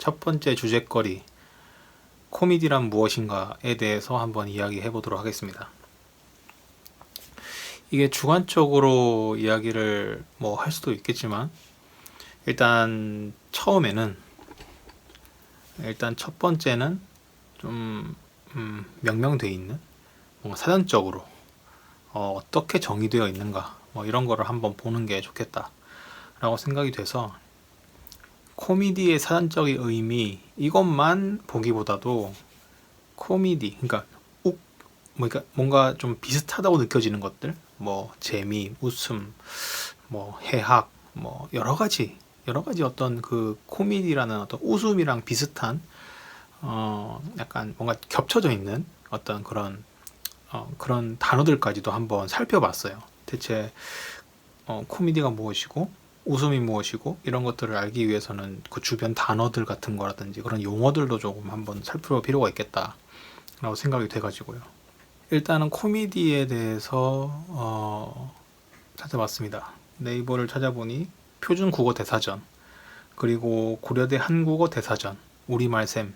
첫 번째 주제거리 코미디란 무엇인가에 대해서 한번 이야기해 보도록 하겠습니다. 이게 주관적으로 이야기를 뭐 할 수도 있겠지만 일단 처음에는 일단 첫 번째는 좀 음, 명명돼 있는 뭔가 사전적으로 어, 어떻게 정의되어 있는가 뭐 이런 거를 한번 보는 게 좋겠다라고 생각이 돼서 코미디의 사전적인 의미 이것만 보기보다도 코미디 그러니까 욱 뭔가 뭔가 좀 비슷하다고 느껴지는 것들 뭐 재미 웃음 뭐 해학 뭐 여러 가지 여러 가지 어떤 그 코미디라는 어떤 웃음이랑 비슷한 어 약간 뭔가 겹쳐져 있는 어떤 그런 어 그런 단어들까지도 한번 살펴봤어요. 대체 어 코미디가 무엇이고 웃음이 무엇이고 이런 것들을 알기 위해서는 그 주변 단어들 같은 거라든지 그런 용어들도 조금 한번 살펴볼 필요가 있겠다라고 생각이 돼가지고요. 일단은 코미디에 대해서 어 찾아봤습니다. 네이버를 찾아보니 표준 국어 대사전 그리고 고려대 한국어 대사전 우리말샘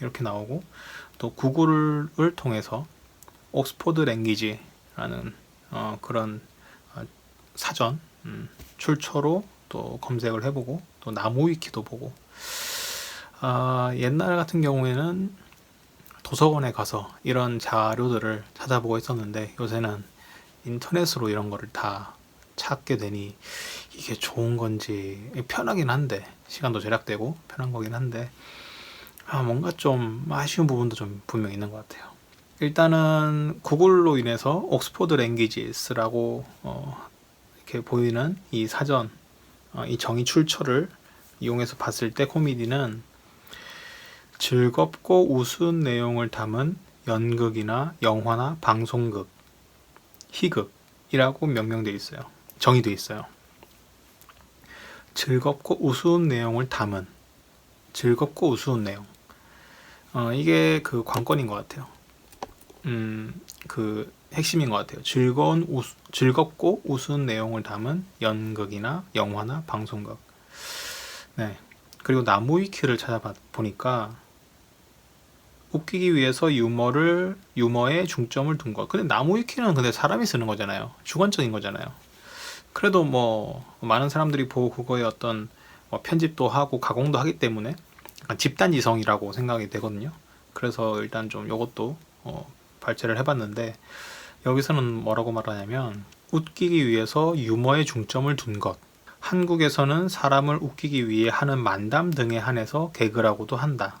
이렇게 나오고 또 구글을 통해서 옥스포드 랭귀지라는 어, 그런 어, 사전 음, 출처로 또 검색을 해보고 또 나무 위키도 보고 아, 옛날 같은 경우에는 도서관에 가서 이런 자료들을 찾아보고 있었는데 요새는 인터넷으로 이런 거를 다 찾게 되니 이게 좋은 건지 편하긴 한데 시간도 절약되고 편한 거긴 한데 아, 뭔가 좀 아쉬운 부분도 좀 분명 있는 것 같아요. 일단은 구글로 인해서 옥스포드 랭귀지스라고 어, 이렇게 보이는 이 사전, 어, 이 정의 출처를 이용해서 봤을 때 코미디는 즐겁고 우스운 내용을 담은 연극이나 영화나 방송극, 희극이라고 명명되어 있어요. 정의되어 있어요. 즐겁고 우스운 내용을 담은 즐겁고 우스운 내용. 어, 이게 그 관건인 것 같아요. 음, 그 핵심인 것 같아요. 즐거운 우스, 즐겁고 우스운 내용을 담은 연극이나 영화나 방송극. 네. 그리고 나무 위키를 찾아봐 보니까 웃기기 위해서 유머를 유머에 중점을 둔 것. 근데 나무 위키는 근데 사람이 쓰는 거잖아요. 주관적인 거잖아요. 그래도 뭐 많은 사람들이 보고 그거에 어떤 뭐 편집도 하고 가공도 하기 때문에 약간 집단 이성이라고 생각이 되거든요. 그래서 일단 좀 이것도 어, 발췌를 해봤는데 여기서는 뭐라고 말하냐면 웃기기 위해서 유머에 중점을 둔 것. 한국에서는 사람을 웃기기 위해 하는 만담 등에 한해서 개그라고도 한다.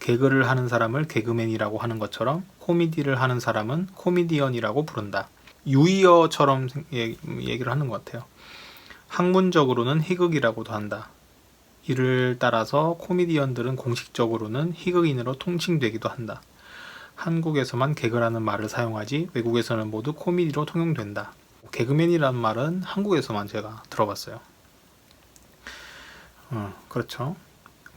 개그를 하는 사람을 개그맨이라고 하는 것처럼 코미디를 하는 사람은 코미디언이라고 부른다. 유이어처럼 얘기를 하는 것 같아요. 학문적으로는 희극이라고도 한다. 이를 따라서 코미디언들은 공식적으로는 희극인으로 통칭되기도 한다. 한국에서만 개그라는 말을 사용하지 외국에서는 모두 코미디로 통용된다. 개그맨이라는 말은 한국에서만 제가 들어봤어요. 어, 그렇죠.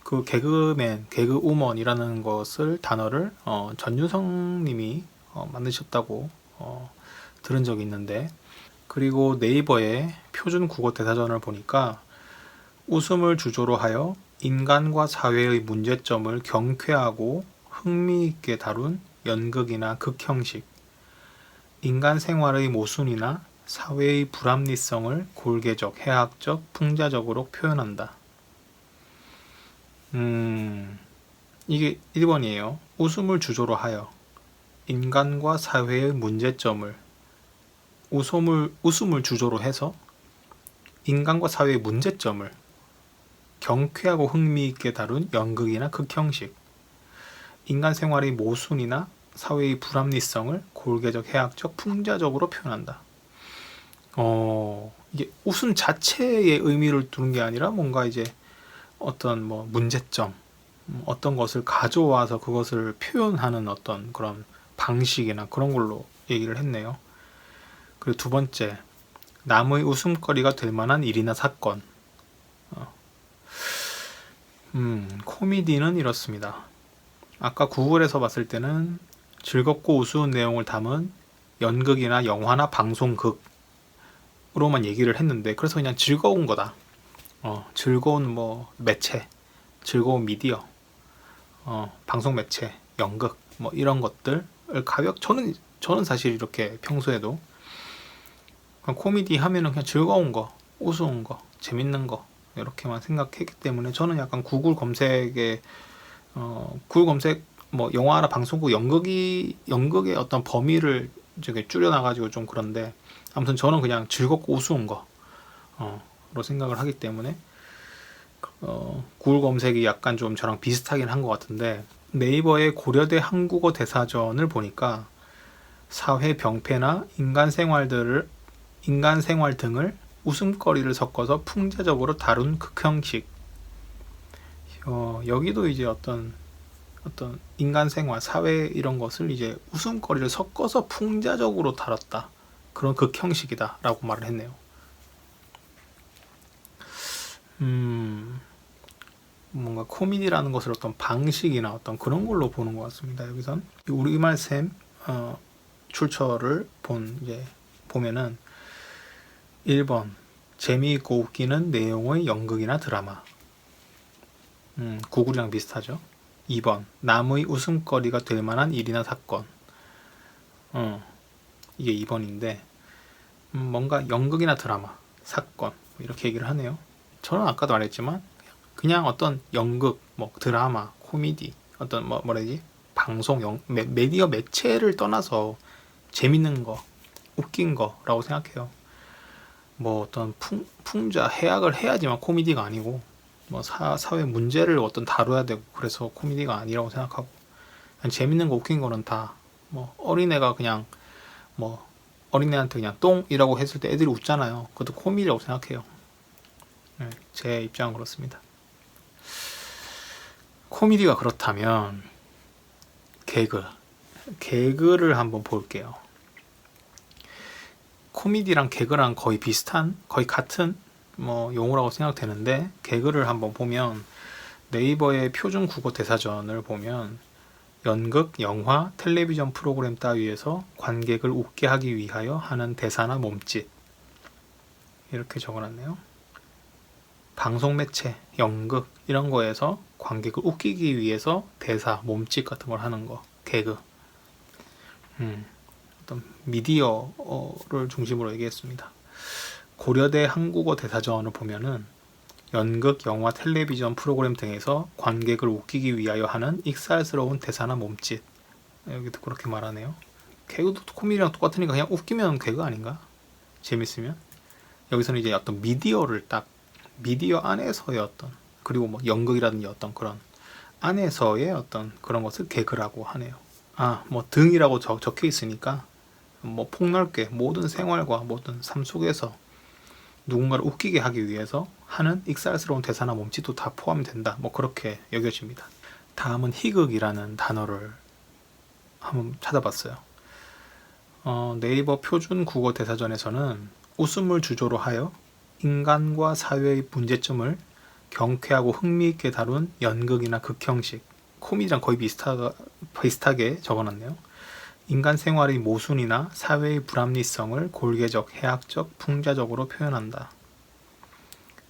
그 개그맨, 개그우먼이라는 것을 단어를 어, 전유성 님이 어, 만드셨다고 어, 들은 적이 있는데 그리고 네이버의 표준 국어 대사전을 보니까 웃음을 주조로 하여 인간과 사회의 문제점을 경쾌하고 흥미있게 다룬 연극이나 극 형식, 인간 생활의 모순이나 사회의 불합리성을 골개적, 해학적, 풍자적으로 표현한다. 음, 이게 1번이에요. 웃음을 주조로 하여 인간과 사회의 문제점을 웃음을, 웃음을 주조로 해서 인간과 사회의 문제점을 경쾌하고 흥미있게 다룬 연극이나 극형식 인간 생활의 모순이나 사회의 불합리성을 골개적, 해학적, 풍자적으로 표현한다. 어, 이게 웃음 자체의 의미를 두는 게 아니라 뭔가 이제 어떤 뭐 문제점, 음, 어떤 것을 가져와서 그것을 표현하는 어떤 그런 방식이나 그런 걸로 얘기를 했네요. 그리고 두 번째, 남의 웃음거리가 될 만한 일이나 사건. 어. 음, 코미디는 이렇습니다. 아까 구글에서 봤을 때는 즐겁고 우스운 내용을 담은 연극이나 영화나 방송극으로만 얘기를 했는데 그래서 그냥 즐거운 거다. 어, 즐거운 뭐 매체, 즐거운 미디어 어, 방송 매체, 연극 뭐 이런 것들을 가볍 저는 저는 사실 이렇게 평소에도 코미디 하면은 그냥 즐거운 거, 우스운 거, 재밌는 거 이렇게만 생각했기 때문에 저는 약간 구글 검색에 어, 구글 검색 뭐 영화나 방송국 연극이 연극의 어떤 범위를 저기 줄여놔가지고 좀 그런데 아무튼 저는 그냥 즐겁고 우스운 거 어, 로 생각을 하기 때문에 어, 구글 검색이 약간 좀 저랑 비슷하긴 한 것 같은데 네이버의 고려대 한국어 대사전을 보니까 사회 병폐나 인간 생활들을 인간 생활 등을 웃음거리를 섞어서 풍자적으로 다룬 극형식. 어, 여기도 이제 어떤 어떤 인간 생활, 사회 이런 것을 이제 웃음거리를 섞어서 풍자적으로 다뤘다. 그런 극형식이다라고 말을 했네요. 음, 뭔가 코미디라는 것을 어떤 방식이나 어떤 그런 걸로 보는 것 같습니다. 여기선 우리말 쌤 어, 출처를 본 이제 보면은 1번 재미있고 웃기는 내용의 연극이나 드라마. 음, 구글이랑 비슷하죠. 2번 남의 웃음거리가 될 만한 일이나 사건. 어, 이게 2번인데 음, 뭔가 연극이나 드라마, 사건 뭐 이렇게 얘기를 하네요. 저는 아까도 말했지만 그냥 어떤 연극, 뭐 드라마, 코미디, 어떤 뭐 뭐라지 방송, 영, 매, 메디어 매체를 떠나서 재밌는 거, 웃긴 거라고 생각해요. 뭐 어떤 풍, 풍자, 해악을 해야지만 코미디가 아니고 뭐 사, 사회 문제를 어떤 다뤄야 되고 그래서 코미디가 아니라고 생각하고 그냥 재밌는 거 웃긴 거는 다 뭐 어린애가 그냥 뭐 어린애한테 그냥 똥이라고 했을 때 애들이 웃잖아요. 그것도 코미디라고 생각해요. 네, 제 입장은 그렇습니다. 코미디가 그렇다면 개그 개그를 한번 볼게요. 코미디랑 개그랑 거의 비슷한 거의 같은 뭐 용어라고 생각되는데 개그를 한번 보면 네이버의 표준 국어 대사전을 보면 연극, 영화, 텔레비전 프로그램 따위에서 관객을 웃게 하기 위하여 하는 대사나 몸짓 이렇게 적어놨네요. 방송 매체, 연극 이런 거에서 관객을 웃기기 위해서 대사, 몸짓 같은 걸 하는 거, 개그. 음, 어떤 미디어를 중심으로 얘기했습니다. 고려대 한국어 대사전을 보면은 연극, 영화, 텔레비전 프로그램 등에서 관객을 웃기기 위하여 하는 익살스러운 대사나 몸짓. 여기도 그렇게 말하네요. 개그도 코미디랑 똑같으니까 그냥 웃기면 개그 아닌가? 재밌으면? 여기서는 이제 어떤 미디어를 딱 미디어 안에서의 어떤 그리고 뭐 연극이라든지 어떤 그런 안에서의 어떤 그런 것을 개그라고 하네요. 아, 뭐 등이라고 적, 적혀 있으니까 뭐 폭넓게 모든 생활과 모든 삶 속에서 누군가를 웃기게 하기 위해서 하는 익살스러운 대사나 몸짓도 다 포함이 된다. 뭐 그렇게 여겨집니다. 다음은 희극이라는 단어를 한번 찾아봤어요. 어, 네이버 표준 국어 대사전에서는 웃음을 주조로 하여 인간과 사회의 문제점을 경쾌하고 흥미있게 다룬 연극이나 극형식, 코미디랑 거의 비슷하, 비슷하게 적어놨네요. 인간 생활의 모순이나 사회의 불합리성을 골개적, 해학적, 풍자적으로 표현한다.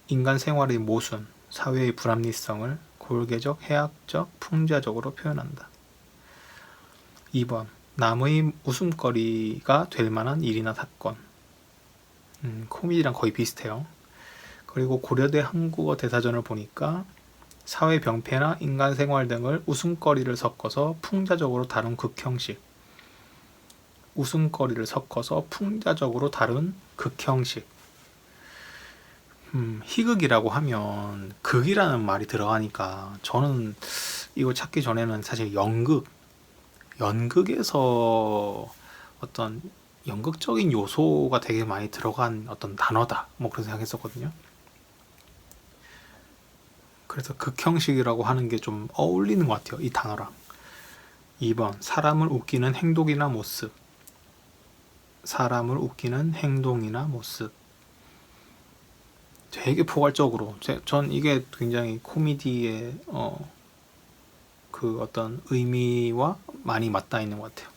인간 생활의 모순, 사회의 불합리성을 골개적, 해학적, 풍자적으로 표현한다. 2번. 남의 웃음거리가 될 만한 일이나 사건. 음, 코미디랑 거의 비슷해요. 그리고 고려대 한국어 대사전을 보니까 사회 병폐나 인간 생활 등을 웃음거리를 섞어서 풍자적으로 다룬 극형식. 웃음거리를 섞어서 풍자적으로 다룬 극형식. 음, 희극이라고 하면 극이라는 말이 들어가니까 저는 이거 찾기 전에는 사실 연극, 연극에서 어떤 연극적인 요소가 되게 많이 들어간 어떤 단어다. 뭐 그런 생각했었거든요. 그래서 극형식이라고 하는 게 좀 어울리는 것 같아요. 이 단어랑. 2번 사람을 웃기는 행동이나 모습. 사람을 웃기는 행동이나 모습. 되게 포괄적으로. 제, 전 이게 굉장히 코미디의 어, 그 어떤 의미와 많이 맞닿아 있는 것 같아요.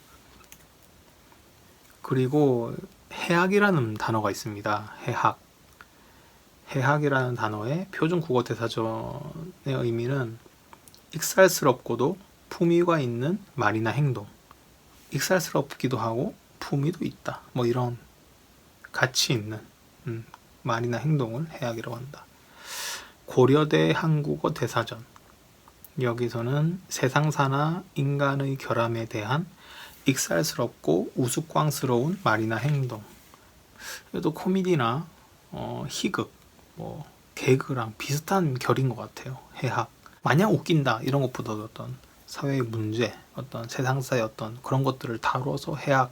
그리고 해학이라는 단어가 있습니다. 해학. 해학이라는 단어의 표준 국어 대사전의 의미는 익살스럽고도 품위가 있는 말이나 행동. 익살스럽기도 하고 품위도 있다. 뭐 이런 가치 있는 음, 말이나 행동을 해야기라고 한다. 고려대 한국어 대사전. 여기서는 세상사나 인간의 결함에 대한 익살스럽고 우스꽝스러운 말이나 행동. 그래도 코미디나 어, 희극, 뭐 개그랑 비슷한 결인 것 같아요. 해학. 마냥 웃긴다 이런 것보다도 어떤 사회의 문제, 어떤 세상사의 어떤 그런 것들을 다뤄서 해학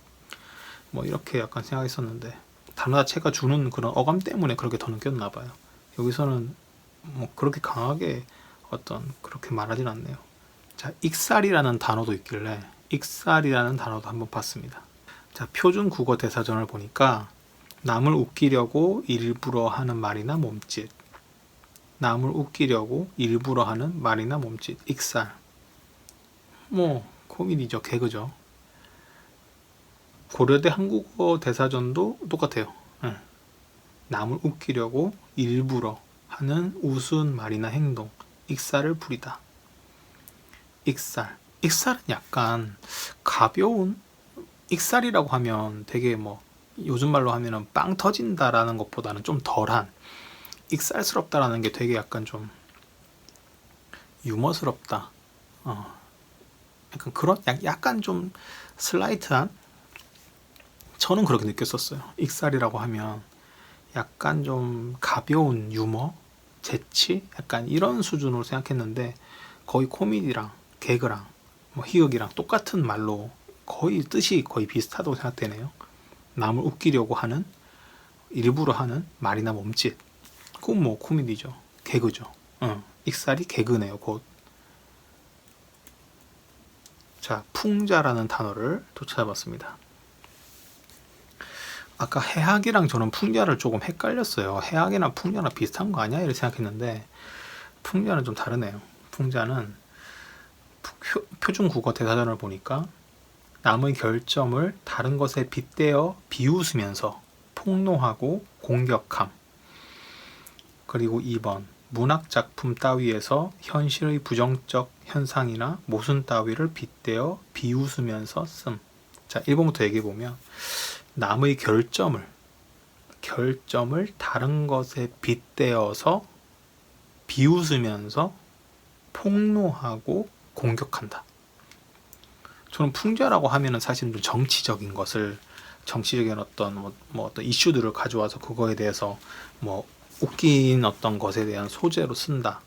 뭐 이렇게 약간 생각했었는데 단어 자체가 주는 그런 어감 때문에 그렇게 더 느꼈나 봐요. 여기서는 뭐 그렇게 강하게 어떤 그렇게 말하진 않네요. 자, 익살이라는 단어도 있길래 익살이라는 단어도 한번 봤습니다. 자, 표준 국어 대사전을 보니까 남을 웃기려고 일부러 하는 말이나 몸짓. 남을 웃기려고 일부러 하는 말이나 몸짓. 익살. 뭐 코미디죠. 개그죠. 고려대 한국어 대사전도 똑같아요. 예. 남을 웃기려고 일부러 하는 우스운 말이나 행동. 익살을 부리다. 익살. 익살은 약간 가벼운 익살이라고 하면 되게 뭐 요즘 말로 하면은 빵 터진다라는 것보다는 좀 덜한 익살스럽다라는 게 되게 약간 좀 유머스럽다. 어. 약간 그런 약- 약간 좀 슬라이트한 저는 그렇게 느꼈었어요. 익살이라고 하면 약간 좀 가벼운 유머, 재치, 약간 이런 수준으로 생각했는데 거의 코미디랑 개그랑 뭐 희극이랑 똑같은 말로 거의 뜻이 거의 비슷하다고 생각되네요. 남을 웃기려고 하는 일부러 하는 말이나 몸짓. 그건 뭐 코미디죠. 개그죠. 어, 익살이 개그네요. 곧. 자, 풍자라는 단어를 또 찾아봤습니다. 아까 해학이랑 저는 풍자를 조금 헷갈렸어요. 해학이나 풍자나 비슷한 거 아니야? 이렇게 생각했는데 풍자는 좀 다르네요. 풍자는 표, 표준 국어 대사전을 보니까 남의 결점을 다른 것에 빗대어 비웃으면서 폭로하고 공격함. 그리고 2번 문학 작품 따위에서 현실의 부정적 현상이나 모순 따위를 빗대어 비웃으면서 씀. 자, 1번부터 얘기해 보면 남의 결점을 결점을 다른 것에 빗대어서 비웃으면서 폭로하고 공격한다. 저는 풍자라고 하면은 사실은 좀 정치적인 것을 정치적인 어떤 뭐, 뭐 어떤 이슈들을 가져와서 그거에 대해서 뭐 웃긴 어떤 것에 대한 소재로 쓴다.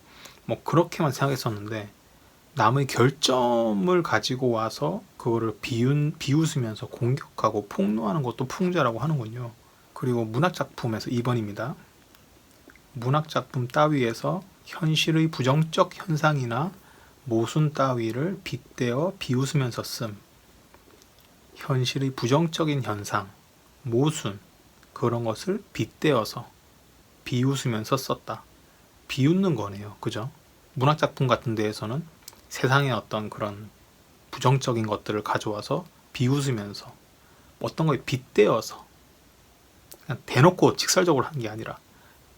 뭐 그렇게만 생각했었는데 남의 결점을 가지고 와서 그거를 비웃, 비웃으면서 공격하고 폭로하는 것도 풍자라고 하는군요. 그리고 문학 작품에서 2번입니다. 문학 작품 따위에서 현실의 부정적 현상이나 모순 따위를 빗대어 비웃으면서 씀. 현실의 부정적인 현상, 모순, 그런 것을 빗대어서 비웃으면서 썼다. 비웃는 거네요. 그죠? 문학작품 같은 데에서는 세상의 어떤 그런 부정적인 것들을 가져와서 비웃으면서 어떤 거에 빗대어서 그냥 대놓고 직설적으로 한 게 아니라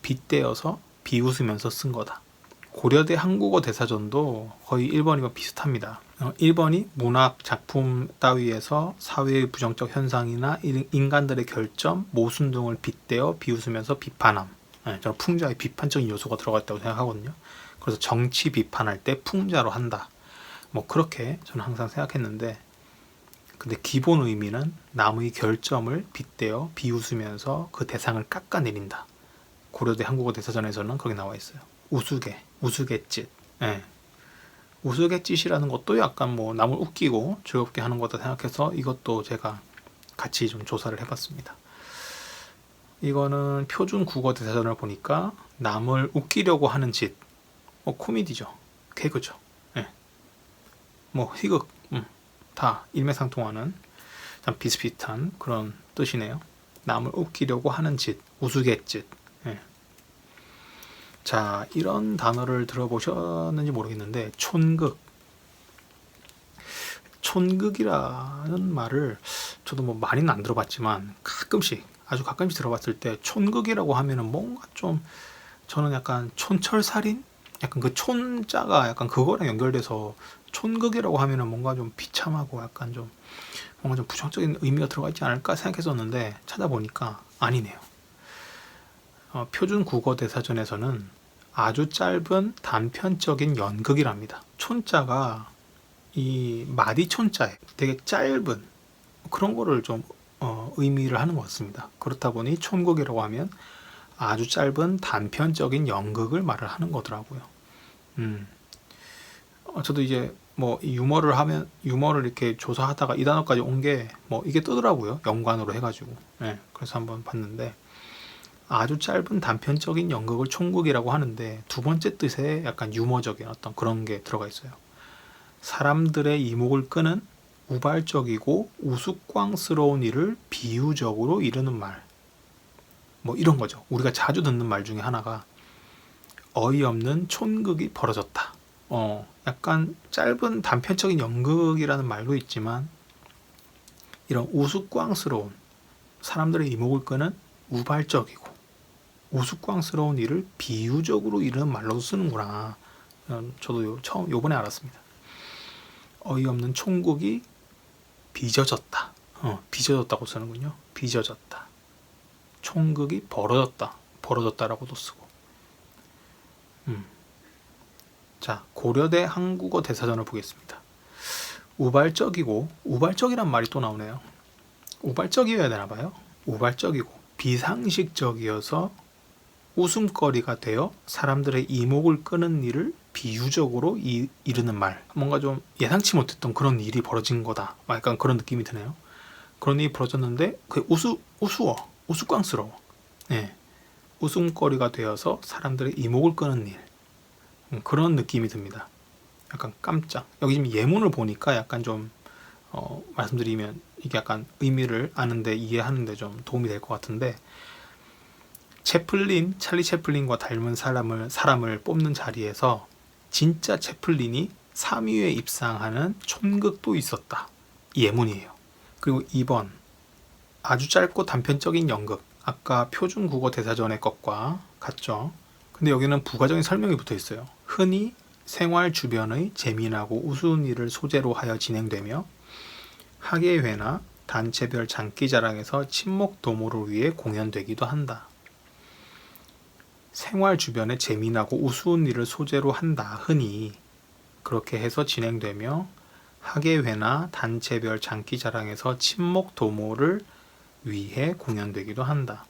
빗대어서 비웃으면서 쓴 거다. 고려대 한국어 대사전도 거의 1번이와 비슷합니다. 어, 1번이 문학 작품 따위에서 사회의 부정적 현상이나 일- 인간들의 결점, 모순 등을 빗대어 비웃으면서 비판함. 네, 저는 풍자에 비판적인 요소가 들어가 있다고 생각하거든요. 그래서 정치 비판할 때 풍자로 한다. 뭐 그렇게 저는 항상 생각했는데 근데 기본 의미는 남의 결점을 빗대어 비웃으면서 그 대상을 깎아내린다. 고려대 한국어 대사전에서는 거기 나와 있어요. 우스개, 우스갯짓. 예. 우스갯짓이라는 것도 약간 뭐 남을 웃기고 즐겁게 하는 거다 생각해서 이것도 제가 같이 좀 조사를 해봤습니다. 이거는 표준 국어 대사전을 보니까 남을 웃기려고 하는 짓, 뭐 코미디죠, 개그죠, 예. 뭐 희극, 음, 다 일맥상통하는 참 비슷비슷한 그런 뜻이네요. 남을 웃기려고 하는 짓, 우스갯짓. 예. 자, 이런 단어를 들어보셨는지 모르겠는데 촌극. 촌극이라는 말을 저도 뭐 많이는 안 들어봤지만 가끔씩 아주 가끔씩 들어봤을 때 촌극이라고 하면은 뭔가 좀 저는 약간 촌철살인 약간 그 촌자가 약간 그거랑 연결돼서 촌극이라고 하면은 뭔가 좀 비참하고 약간 좀 뭔가 좀 부정적인 의미가 들어가 있지 않을까 생각했었는데 찾아보니까 아니네요. 어, 표준 국어 대사전에서는 아주 짧은 단편적인 연극이랍니다. 촌자가 이 마디 촌자에 되게 짧은 그런 거를 좀 어, 의미를 하는 것 같습니다. 그렇다 보니 촌극이라고 하면 아주 짧은 단편적인 연극을 말을 하는 거더라고요. 음. 어, 저도 이제 뭐이 유머를 하면 유머를 이렇게 조사하다가 이 단어까지 온 게 뭐 이게 뜨더라고요. 연관으로 해가지고. 예, 그래서 한번 봤는데 아주 짧은 단편적인 연극을 총극이라고 하는데 두 번째 뜻에 약간 유머적인 어떤 그런 게 들어가 있어요. 사람들의 이목을 끄는 우발적이고 우스꽝스러운 일을 비유적으로 이르는 말. 뭐 이런 거죠. 우리가 자주 듣는 말 중에 하나가 어이없는 촌극이 벌어졌다. 어, 약간 짧은 단편적인 연극이라는 말도 있지만 이런 우스꽝스러운 사람들의 이목을 끄는 우발적이고 우스꽝스러운 일을 비유적으로 이르는 말로도 쓰는구나. 음, 저도 요, 처음 요번에 알았습니다. 어이없는 총국이 빚어졌다. 어, 빚어졌다고 쓰는군요. 빚어졌다. 총극이 벌어졌다. 벌어졌다라고도 쓰고. 음. 자, 고려대 한국어 대사전을 보겠습니다. 우발적이고 우발적이란 말이 또 나오네요. 우발적이어야 되나 봐요. 우발적이고 비상식적이어서 웃음거리가 되어 사람들의 이목을 끄는 일을 비유적으로 이, 이르는 말. 뭔가 좀 예상치 못했던 그런 일이 벌어진 거다. 막 약간 그런 느낌이 드네요. 그런 일이 벌어졌는데 그 우스 우스워 우스꽝스러워. 예. 웃음거리가 되어서 사람들의 이목을 끄는 일. 음, 그런 느낌이 듭니다. 약간 깜짝. 여기 지금 예문을 보니까 약간 좀 어, 말씀드리면 이게 약간 의미를 아는데 이해하는데 좀 도움이 될 것 같은데 채플린 찰리 채플린과 닮은 사람을 사람을 뽑는 자리에서 진짜 채플린이 3위에 입상하는 촌극도 있었다. 이 예문이에요. 그리고 2번 아주 짧고 단편적인 연극. 아까 표준 국어 대사전의 것과 같죠. 근데 여기는 부가적인 설명이 붙어 있어요. 흔히 생활 주변의 재미나고 우스운 일을 소재로 하여 진행되며 학예회나 단체별 장기자랑에서 친목 도모를 위해 공연되기도 한다. 생활 주변에 재미나고 우스운 일을 소재로 한다. 흔히 그렇게 해서 진행되며 학예회나 단체별 장기자랑에서 친목 도모를 위해 공연되기도 한다.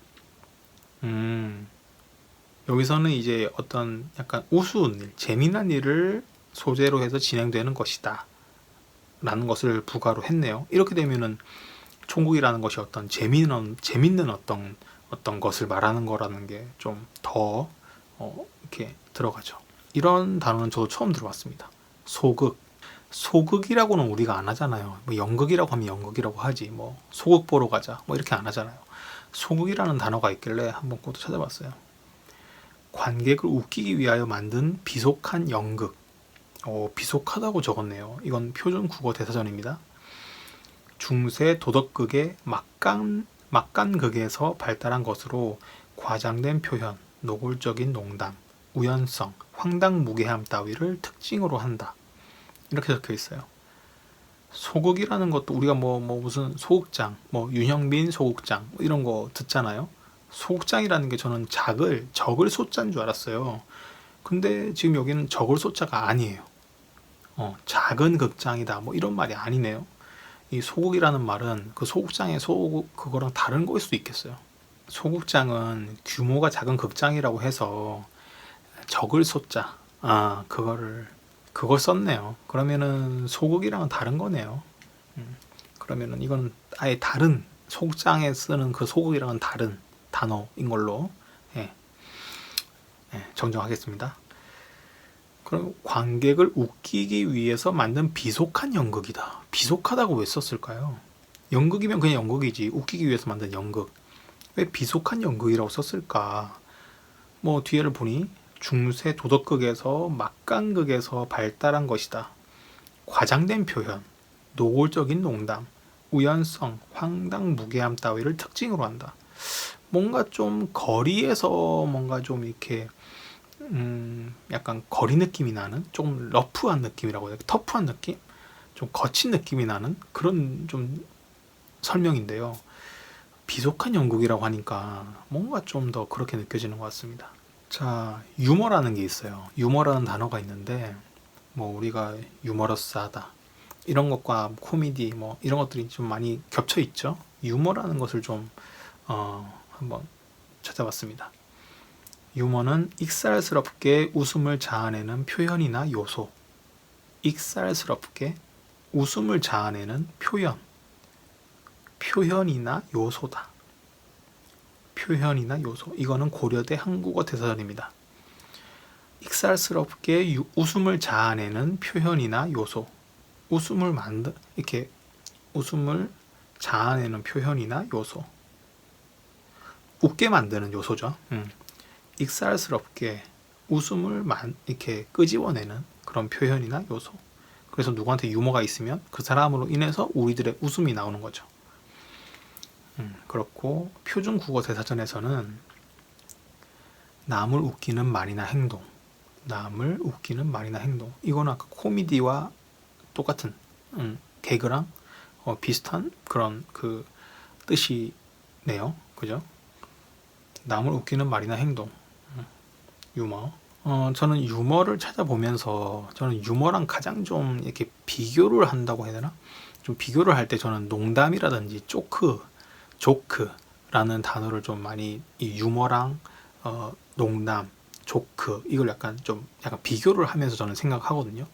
음, 여기서는 이제 어떤 약간 우스운 일, 재미난 일을 소재로 해서 진행되는 것이다. 라는 것을 부가로 했네요. 이렇게 되면은 총국이라는 것이 어떤 재미는 재밌는 어떤 어떤 것을 말하는 거라는 게 좀더 어, 이렇게 들어가죠. 이런 단어는 저도 처음 들어봤습니다. 소극. 소극이라고는 우리가 안 하잖아요. 뭐 연극이라고 하면 연극이라고 하지. 뭐 소극 보러 가자. 뭐 이렇게 안 하잖아요. 소극이라는 단어가 있길래 한번 그것도 찾아봤어요. 관객을 웃기기 위하여 만든 비속한 연극. 어, 비속하다고 적었네요. 이건 표준 국어 대사전입니다. 중세 도덕극의 막간 막간극에서 발달한 것으로 과장된 표현, 노골적인 농담, 우연성, 황당무계함 따위를 특징으로 한다. 이렇게 적혀 있어요. 소극이라는 것도 우리가 뭐, 뭐 무슨 소극장, 뭐 윤형민 소극장 뭐 이런 거 듣잖아요. 소극장이라는 게 저는 작을 적을 소자인 줄 알았어요. 근데 지금 여기는 적을 소자가 아니에요. 어, 작은 극장이다. 뭐 이런 말이 아니네요. 이 소극이라는 말은 그 소극장의 소극 그거랑 다른 거일 수도 있겠어요. 소극장은 규모가 작은 극장이라고 해서 적을 소자 아 그거를 그걸 썼네요. 그러면은 소극이랑은 다른 거네요. 음, 그러면은 이건 아예 다른 소극장에 쓰는 그 소극이랑은 다른 단어인 걸로 예, 예, 정정하겠습니다. 그럼 관객을 웃기기 위해서 만든 비속한 연극이다. 비속하다고 왜 썼을까요? 연극이면 그냥 연극이지. 웃기기 위해서 만든 연극. 왜 비속한 연극이라고 썼을까? 뭐 뒤에를 보니 중세 도덕극에서 막간극에서 발달한 것이다. 과장된 표현, 노골적인 농담, 우연성, 황당무계함 따위를 특징으로 한다. 뭔가 좀 거리에서 뭔가 좀 이렇게 음, 약간 거리 느낌이 나는 조금 러프한 느낌이라고 해야 돼 터프한 느낌 좀 거친 느낌이 나는 그런 좀 설명인데요 비속한 영국이라고 하니까 뭔가 좀 더 그렇게 느껴지는 것 같습니다 자 유머라는 게 있어요 유머라는 단어가 있는데 뭐 우리가 유머러스하다 이런 것과 코미디 뭐 이런 것들이 좀 많이 겹쳐 있죠 유머라는 것을 좀 어, 한번 찾아봤습니다 유머는 익살스럽게 웃음을 자아내는 표현이나 요소. 익살스럽게 웃음을 자아내는 표현. 표현이나 요소다. 표현이나 요소. 이거는 고려대 한국어 대사전입니다. 익살스럽게 유- 웃음을 자아내는 표현이나 요소. 웃음을 만드 이렇게 웃음을 자아내는 표현이나 요소. 웃게 만드는 요소죠. 음. 익살스럽게 웃음을 만 이렇게 끄집어내는 그런 표현이나 요소. 그래서 누구한테 유머가 있으면 그 사람으로 인해서 우리들의 웃음이 나오는 거죠. 음, 그렇고 표준 국어 대사전에서는 남을 웃기는 말이나 행동, 남을 웃기는 말이나 행동. 이거는 아까 코미디와 똑같은 음, 개그랑 어, 비슷한 그런 그 뜻이네요. 그죠? 남을 웃기는 말이나 행동. 유머. 어, 저는 유머를 찾아보면서 저는 유머랑 가장 좀 이렇게 비교를 한다고 해야 되나? 좀 비교를 할 때 저는 농담이라든지 쪼크, 조크라는 단어를 좀 많이 이 유머랑 어, 농담, 조크 이걸 약간 좀 약간 비교를 하면서 저는 생각하거든요.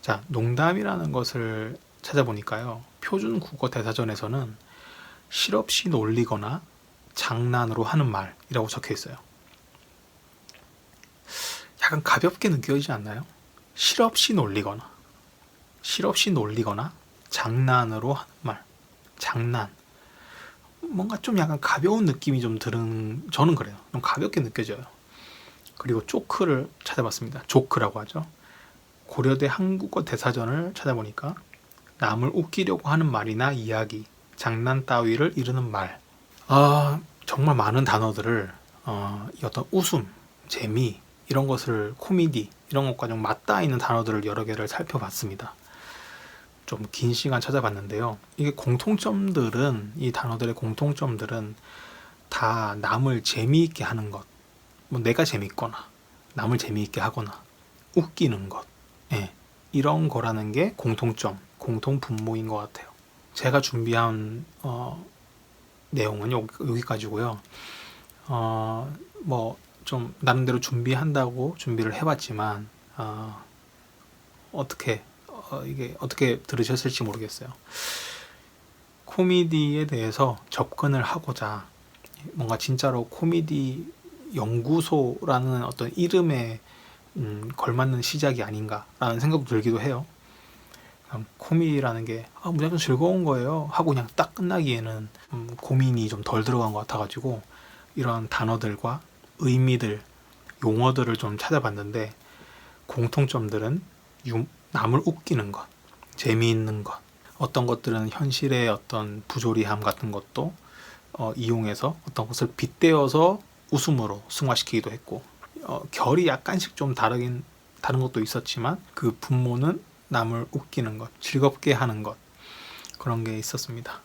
자, 농담이라는 것을 찾아보니까요. 표준 국어 대사전에서는 실없이 놀리거나 장난으로 하는 말이라고 적혀 있어요. 약간 가볍게 느껴지지 않나요? 실없이 놀리거나 실없이 놀리거나 장난으로 하는 말 장난 뭔가 좀 약간 가벼운 느낌이 좀 드는 저는 그래요. 좀 가볍게 느껴져요. 그리고 조크를 찾아봤습니다. 조크라고 하죠. 고려대 한국어 대사전을 찾아보니까 남을 웃기려고 하는 말이나 이야기 장난 따위를 이르는 말. 아, 정말 많은 단어들을 어, 이 어떤 웃음 재미 이런 것을 코미디 이런 것과 좀 맞닿아 있는 단어들을 여러 개를 살펴봤습니다. 좀 긴 시간 찾아봤는데요. 이게 공통점들은 이 단어들의 공통점들은 다 남을 재미있게 하는 것, 뭐 내가 재밌거나 남을 재미있게 하거나 웃기는 것, 예, 이런 거라는 게 공통점, 공통 분모인 것 같아요. 제가 준비한 어, 내용은 여기, 여기까지고요. 어, 뭐 좀 나름대로 준비한다고 준비를 해봤지만 어, 어떻게 어, 이게 어떻게 들으셨을지 모르겠어요. 코미디에 대해서 접근을 하고자 뭔가 진짜로 코미디 연구소라는 어떤 이름에 음, 걸맞는 시작이 아닌가라는 생각도 들기도 해요. 그냥 코미디라는 게 아, 무조건 즐거운 거예요 하고 그냥 딱 끝나기에는 음, 고민이 좀 덜 들어간 것 같아가지고 이런 단어들과 의미들, 용어들을 좀 찾아봤는데 공통점들은 유- 남을 웃기는 것, 재미있는 것, 어떤 것들은 현실의 어떤 부조리함 같은 것도 어, 이용해서 어떤 것을 빗대어서 웃음으로 승화시키기도 했고 어, 결이 약간씩 좀 다르긴 다른 것도 있었지만 그 분모는 남을 웃기는 것, 즐겁게 하는 것 그런 게 있었습니다.